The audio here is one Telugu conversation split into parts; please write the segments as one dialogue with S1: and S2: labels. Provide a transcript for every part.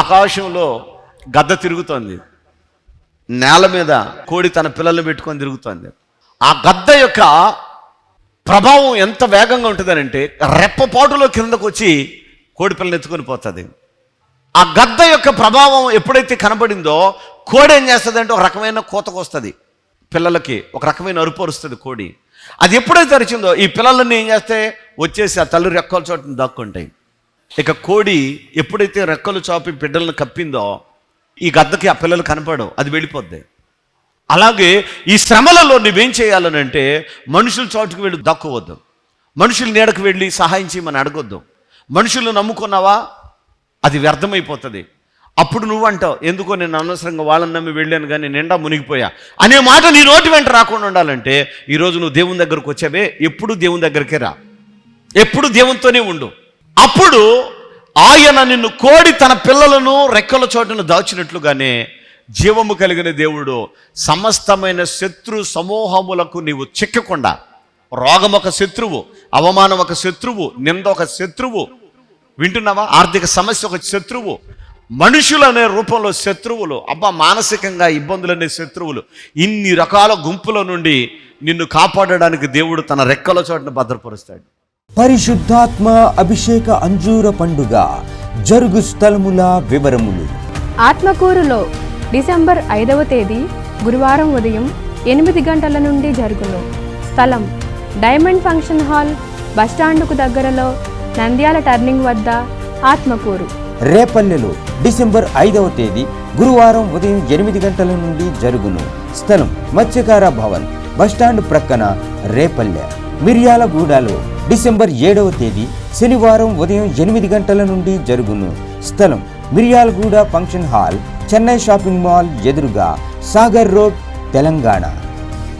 S1: ఆకాశంలో గద్ద తిరుగుతోంది. నేల మీద కోడి తన పిల్లల్ని పెట్టుకొని తిరుగుతోంది. ఆ గద్ద యొక్క ప్రభావం ఎంత వేగంగా ఉంటుందనంటే రెప్పపాటులో కిందకు వచ్చి కోడి పిల్లని ఎత్తుకొని పోతుంది. ఆ గద్ద యొక్క ప్రభావం ఎప్పుడైతే కనబడిందో కోడి ఏం చేస్తుంది ఒక రకమైన కోతకు వస్తుంది పిల్లలకి ఒక రకమైన అరుపు అరుస్తుంది కోడి. అది ఎప్పుడైతే అరిచిందో ఈ పిల్లలన్నీ ఏం చేస్తే వచ్చేసి ఆ తల్లి రెక్కల చోటని దాక్కుంటాయి. ఇక కోడి ఎప్పుడైతే రెక్కలు చాపి బిడ్డలను కప్పిందో ఈ గద్దకి ఆ పిల్లలు కనపడవు అది వెళ్ళిపోద్ది. అలాగే ఈ శ్రమలలో నువ్వేం చేయాలనంటే మనుషుల చోటుకు వెళ్ళి దక్కువద్దు. మనుషుల నీడకు వెళ్ళి సహాయం చేయమని అడగొద్దు. మనుషులు నమ్ముకున్నావా? అది వ్యర్థమైపోతుంది. అప్పుడు నువ్వు అంటావు ఎందుకో నేను అనవసరంగా వాళ్ళని నమ్మి వెళ్ళాను కానీ నిండా మునిగిపోయా? అనే మాట నీ నోటి వెంట రాకుండా ఉండాలంటే ఈరోజు నువ్వు దేవుని దగ్గరకు వచ్చావే ఎప్పుడు దేవుని దగ్గరికి రా. ఎప్పుడు దేవునితోనే ఉండు. అప్పుడు ఆయన నిన్ను కోడి తన పిల్లలను రెక్కల చోటును దాచినట్లుగానే జీవము కలిగిన దేవుడు సమస్తమైన శత్రు సమూహములకు నీవు చిక్కకుండా రోగం ఒక శత్రువు అవమానం ఒక శత్రువు నింద ఒక శత్రువు వింటున్నావా? ఆర్థిక సమస్య ఒక శత్రువు మనుషులు అనే రూపంలో శత్రువులు అబ్బా మానసికంగా ఇబ్బందులు అనే శత్రువులు ఇన్ని రకాల గుంపుల నుండి నిన్ను కాపాడడానికి దేవుడు తన రెక్కల చోటును భద్రపరుస్తాడు.
S2: పరిశుద్ధాత్మ అభిషేక అంజూర పండుగ జరుగు స్థలముల వివరములు.
S3: ఆత్మకూరులో డిసెంబర్ ఐదవ తేదీ గురువారం ఉదయం ఎనిమిది గంటల నుండి జరుగును. స్థలం డైమండ్ ఫంక్షన్ హాల్ బస్టాండుకు దగ్గరలో నంద్యాల టర్నింగ్ వద్ద ఆత్మకూరు.
S2: రేపల్లెలో డిసెంబర్ ఐదవ తేదీ గురువారం ఉదయం ఎనిమిది గంటల నుండి జరుగును. స్థలం మత్స్యకార భవన్ బస్టాండ్ ప్రక్కన రేపల్లె. మిర్యాలగూడలో డిసెంబర్ ఏడవ తేదీ శనివారం ఉదయం ఎనిమిది గంటల నుండి జరుగును. స్థలం Miryalaguda function hall Chennai shopping mall ఎదురుగా సాగర్ రోడ్ తెలంగాణ.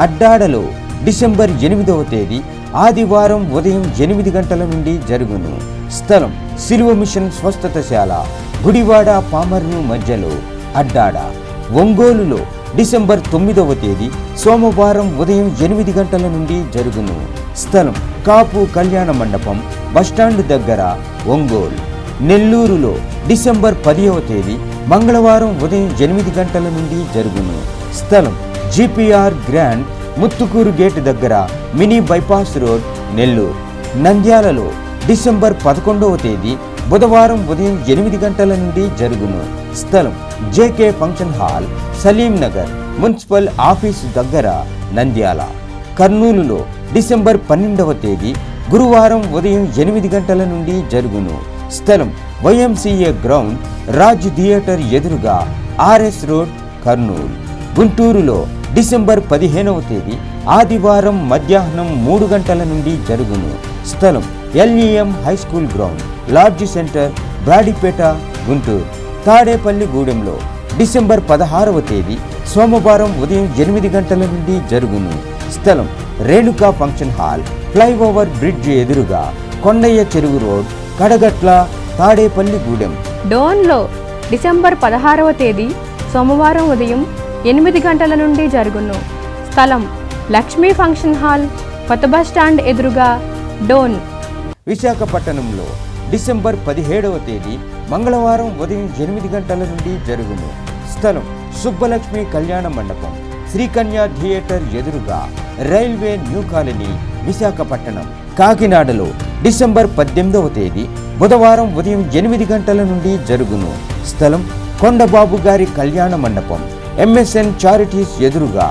S2: అడ్డాడలో డిసెంబర్ ఎనిమిదవ తేదీ ఆదివారం ఉదయం ఎనిమిది గంటల నుండి జరుగును. స్థలం సిలువ మిషన్ స్వస్థతశాల గుడివాడ పామర్ను మధ్యలో అడ్డాడ. ఒంగోలులో డిసెంబర్ తొమ్మిదవ తేదీ సోమవారం ఉదయం ఎనిమిది గంటల నుండి జరుగును. స్థలం కాపు కళ్యాణ మండపం బస్టాండ్ దగ్గర ఒంగోలు. నెల్లూరులో డిసెంబర్ పదివ తేదీ మంగళవారం ఉదయం ఎనిమిది గంటల నుండి జరుగును. స్థలం జిపిఆర్ గ్రాండ్ ముత్తుకూరు గేట్ దగ్గర మినీ బైపాస్ రోడ్ నెల్లూరు. నంద్యాలలో డిసెంబర్ పదకొండవ తేదీ బుధవారం ఉదయం ఎనిమిది గంటల నుండి జరుగును. స్థలం JK function hall Salim Nagar municipal office దగ్గర నంద్యాల. కర్నూలులో డిసెంబర్ పన్నెండవ తేదీ గురువారం ఉదయం ఎనిమిది గంటల నుండి జరుగును. స్థలం వైఎంసీఏ గ్రౌండ్ రాజ్ థియేటర్ ఎదురుగా ఆర్ఎస్ రోడ్ కర్నూలు. గుంటూరులో డిసెంబర్ పదిహేనవ తేదీ ఆదివారం మధ్యాహ్నం మూడు గంటల నుండి జరుగును. స్థలం LEM high school ground lodge centre Brodipet Guntur. తాడేపల్లిగూడెంలో December పదహారవ తేదీ సోమవారం ఉదయం ఎనిమిది గంటల నుండి జరుగును. స్థలం Renuka function hall flyover bridge ఎదురుగా కొండయ్య చెరువు రోడ్ కడగట్ల తాడేపల్లిగూడెం
S3: డోన్లో డిసెంబర్ పదహారవ తేదీ సోమవారం ఉదయం ఎనిమిది గంటల నుండి జరుగును. స్థలం లక్ష్మీ ఫంక్షన్ హాల్ కొత్త బస్ స్టాండ్ ఎదురుగా డోన్.
S2: విశాఖపట్నంలో డిసెంబర్ పదిహేడవ తేదీ మంగళవారం ఉదయం ఎనిమిది గంటల నుండి జరుగును. స్థలం సుబ్బలక్ష్మి కళ్యాణ మండపం. శ్రీకన్య థియేటర్ ఎదురుగా రైల్వే న్యూ కాలనీ విశాఖపట్నం కాకినాడలో డిసెంబర్ పద్దెనిమిదవ తేదీ బుధవారం ఉదయం ఎనిమిది గంటల నుండి జరుగును. స్థలం కొండబాబు గారి కళ్యాణ మండపం ఎంఎస్ఎన్ చారిటీస్ ఎదురుగా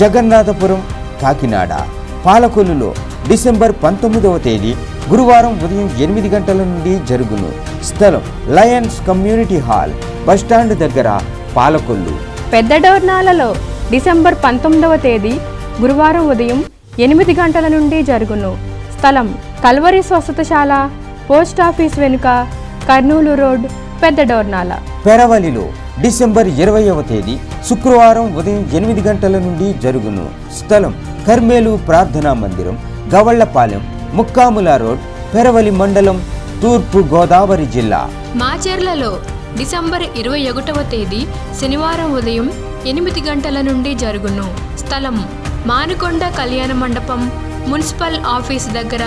S2: జగన్నాథపురం కాకినాడ. పాలకొల్లులో డిసెంబర్ పంతొమ్మిదవ తేదీ గురువారం ఉదయం ఎనిమిది గంటల నుండి జరుగును. స్థలం లయన్స్ కమ్యూనిటీ హాల్ బస్టాండ్ దగ్గర పాలకొల్లు.
S3: పెద్ద డోర్నాలలో డిసెంబర్ పంతొమ్మిదవ తేదీ గురువారం ఉదయం ఎనిమిది గంటల నుండి జరుగును. స్థలం కల్వరి స్వస్థతశాల పోస్ట్ ఆఫీస్ వెనుక కర్నూలు రోడ్ పెద్ద డోర్నాల.
S2: పెరవలిలో డిసెంబర్ ఇరవైవ తేదీ శుక్రవారం ఉదయం ఎనిమిది గంటల నుండి జరుగును. స్థలం కర్మేలు ప్రార్థనా మందిరం గవళ్ళపాలెం ముక్కాముల రోడ్ పెరవలి మండలం తూర్పు గోదావరి జిల్లా.
S4: మాచర్లలో డిసెంబర్ ఇరవై ఒకటవ తేదీ శనివారం ఉదయం ఎనిమిది గంటల నుండి జరుగును. స్థలం మానుకొండ కళ్యాణ మండపం మున్సిపల్ ఆఫీస్ దగ్గర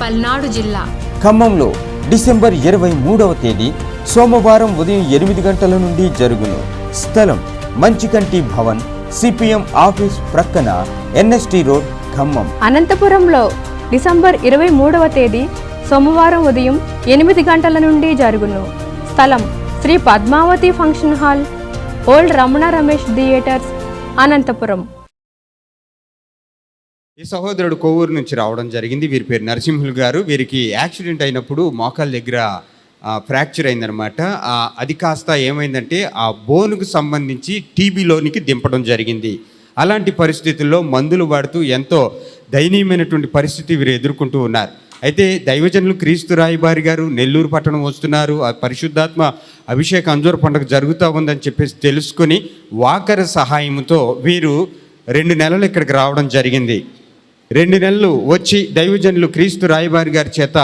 S4: పల్నాడు జిల్లా.
S2: ఖమ్మంలో డిసెంబర్ ఇరవై మూడవ తేదీ సోమవారం ఉదయం ఎనిమిది గంటల నుండి జరుగును. స్థలం మంచికంటి భవన్ సిపిఎం ఆఫీస్ ప్రక్కన ఎన్ఎస్టి రోడ్ ఖమ్మం.
S3: అనంతపురంలో డిసెంబర్ ఇరవై మూడవ తేదీ సోమవారం ఉదయం ఎనిమిది గంటల నుండి జరుగును. స్థలం Sri Padmavathi function hall old Ramana Ramesh theatres Anantapur.
S5: ఈ సహోదరుడు కొవ్వూరు నుంచి రావడం జరిగింది. వీరి పేరు నరసింహులు గారు. వీరికి యాక్సిడెంట్ అయినప్పుడు మోకాల దగ్గర ఫ్రాక్చర్ అయిందనమాట ఆ, అది కాస్త ఏమైందంటే ఆ బోనుకు సంబంధించి టీబీలోనికి దింపడం జరిగింది. అలాంటి పరిస్థితుల్లో మందులు వాడుతూ ఎంతో దయనీయమైనటువంటి పరిస్థితి వీరు ఎదుర్కొంటూ ఉన్నారు. అయితే దైవజనులు క్రీస్తు రాయబారి గారు నెల్లూరు పట్టణం వస్తున్నారు. ఆ పరిశుద్ధాత్మ అభిషేక అంజూర పండుగ జరుగుతూ ఉందని చెప్పేసి తెలుసుకొని వాకర సహాయంతో వీరు రెండు నెలలు ఇక్కడికి రావడం జరిగింది. రెండు నెలలు వచ్చి దైవజనులు క్రీస్తు రాయబారి గారి చేత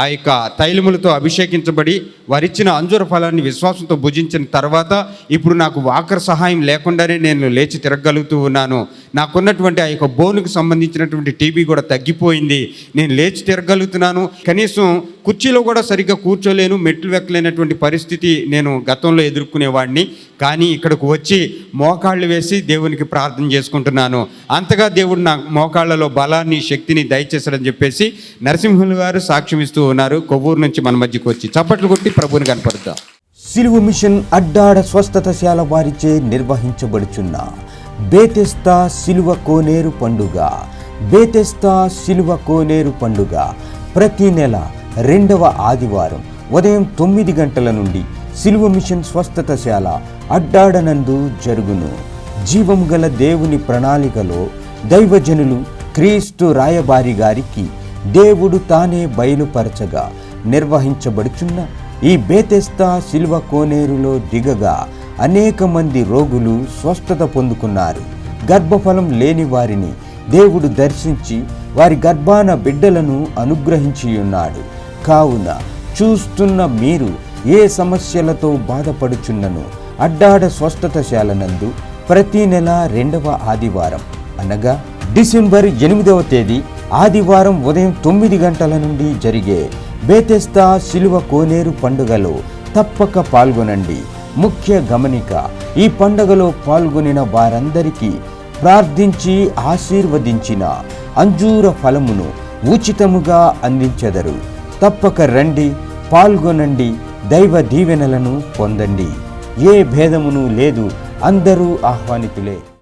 S5: ఆ యొక్క తైలములతో అభిషేకించబడి వారిచ్చిన అంజూర ఫలాన్ని విశ్వాసంతో భుజించిన తర్వాత ఇప్పుడు నాకు వాకర్ సహాయం లేకుండానే నేను లేచి తిరగలుగుతూ ఉన్నాను. నాకున్నటువంటి ఆ యొక్క బోనుకు సంబంధించినటువంటి టీబీ కూడా తగ్గిపోయింది. నేను లేచి తిరగలుగుతున్నాను. కనీసం కుర్చీలో కూడా సరిగ్గా కూర్చోలేను. మెట్లు వెక్కలేనటువంటి పరిస్థితి నేను గతంలో ఎదుర్కొనేవాడిని. కానీ ఇక్కడికి వచ్చి మోకాళ్ళు వేసి దేవునికి ప్రార్థన చేసుకుంటున్నాను. అంతగా దేవుడు నా మోకాళ్ళలో బలాన్ని శక్తిని దయచేశాడని చెప్పేసి నరసింహులు గారు సాక్ష్యం ఇస్తూ ఉన్నారు. కొవ్వూరు నుంచి మన మధ్యకి వచ్చి చప్పట్లు కొట్టి ప్రభుని కనపడతాం
S2: సిలువ మిషన్ అడ్డాడ స్వస్థతశాల వారిచే నిర్వహించబడుచున్న బేతెస్తా సిలువ కోనేరు పండుగ. బేతెస్తా సిలువ కోనేరు పండుగ ప్రతి నెల రెండవ ఆదివారం ఉదయం తొమ్మిది గంటల నుండి సిలువ మిషన్ స్వస్థతశాల అడ్డాడనందు జరుగును. జీవము గల దేవుని ప్రణాళికలో దైవజనులు క్రీస్తు రాయబారి గారికి దేవుడు తానే బయలుపరచగా నిర్వహించబడుచున్న ఈ బేతెస్తా సిల్వ కోనేరులో దిగగా అనేక మంది రోగులు స్వస్థత పొందుకున్నారు. గర్భఫలం లేని వారిని దేవుడు దర్శించి వారి గర్భాన బిడ్డలను అనుగ్రహించి ఉన్నాడు కావున చూస్తున్న మీరు ఏ సమస్యలతో బాధపడుచున్నను అడ్డాడ స్వస్థతశాలనందు ప్రతి నెల రెండవ ఆదివారం అనగా డిసెంబర్ ఎనిమిదవ తేదీ ఆదివారం ఉదయం తొమ్మిది గంటల నుండి జరిగే బేతెస్తా శిలువ కోనేరు పండుగలో తప్పక పాల్గొనండి. ముఖ్య గమనిక. ఈ పండుగలో పాల్గొనిన వారందరికీ ప్రార్థించి ఆశీర్వదించిన అంజూర ఫలమును ఉచితముగా అందించెదరు. తప్పక రండి పాల్గొనండి దైవ దీవెనలను పొందండి. ఏ భేదమును లేదు అందరూ ఆహ్వానితులే.